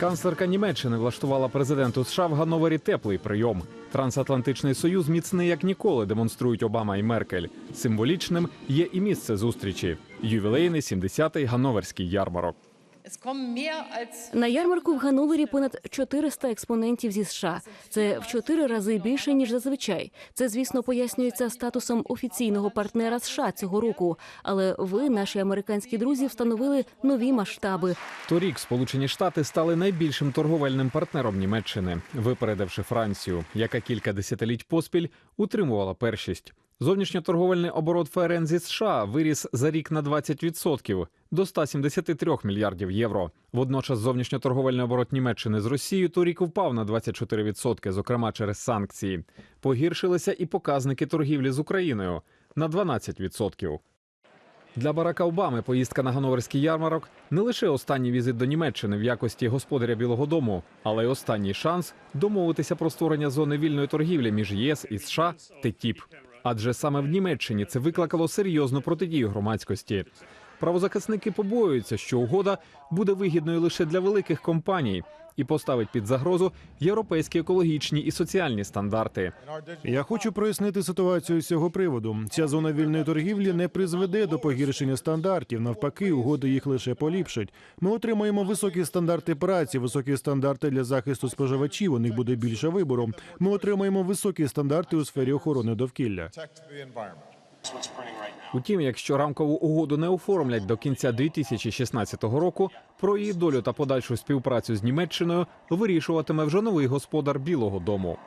Канцлерка Німеччини влаштувала президенту США в Ганновері теплий прийом. Трансатлантичний союз міцний як ніколи, демонструють Обама і Меркель. Символічним є і місце зустрічі ювілейний 70-й Ганноверський ярмарок. На ярмарку в Ганновері понад 400 експонентів зі США. Це в чотири рази більше ніж зазвичай. Це, звісно, пояснюється статусом офіційного партнера США цього року. Але ви, наші американські друзі, встановили нові масштаби. Торік Сполучені Штати стали найбільшим торговельним партнером Німеччини, випередивши Францію, яка кілька десятиліть поспіль утримувала першість. Зовнішньоторговельний оборот ФРН зі США виріс за рік на 20% до 173 мільярдів євро. Водночас зовнішньоторговельний оборот Німеччини з Росією торік впав на 24%, зокрема через санкції. Погіршилися і показники торгівлі з Україною на 12%. Для Барака Обами поїздка на Ганноверський ярмарок не лише останній візит до Німеччини в якості господаря Білого Дому, але й останній шанс домовитися про створення зони вільної торгівлі між ЄС і США ТТІП. Адже саме в Німеччині це викликало серйозну протидію громадськості. Правозахисники побоюються, що угода буде вигідною лише для великих компаній і поставить під загрозу європейські екологічні і соціальні стандарти. Я хочу прояснити ситуацію з цього приводу. Ця зона вільної торгівлі не призведе до погіршення стандартів. Навпаки, угоди їх лише поліпшать. Ми отримаємо високі стандарти праці, високі стандарти для захисту споживачів. У них буде більше вибору. Ми отримаємо високі стандарти у сфері охорони довкілля. Утім, якщо рамкову угоду не оформлять до кінця 2016 року, про її долю та подальшу співпрацю з Німеччиною вирішуватиме вже новий господар Білого Дому.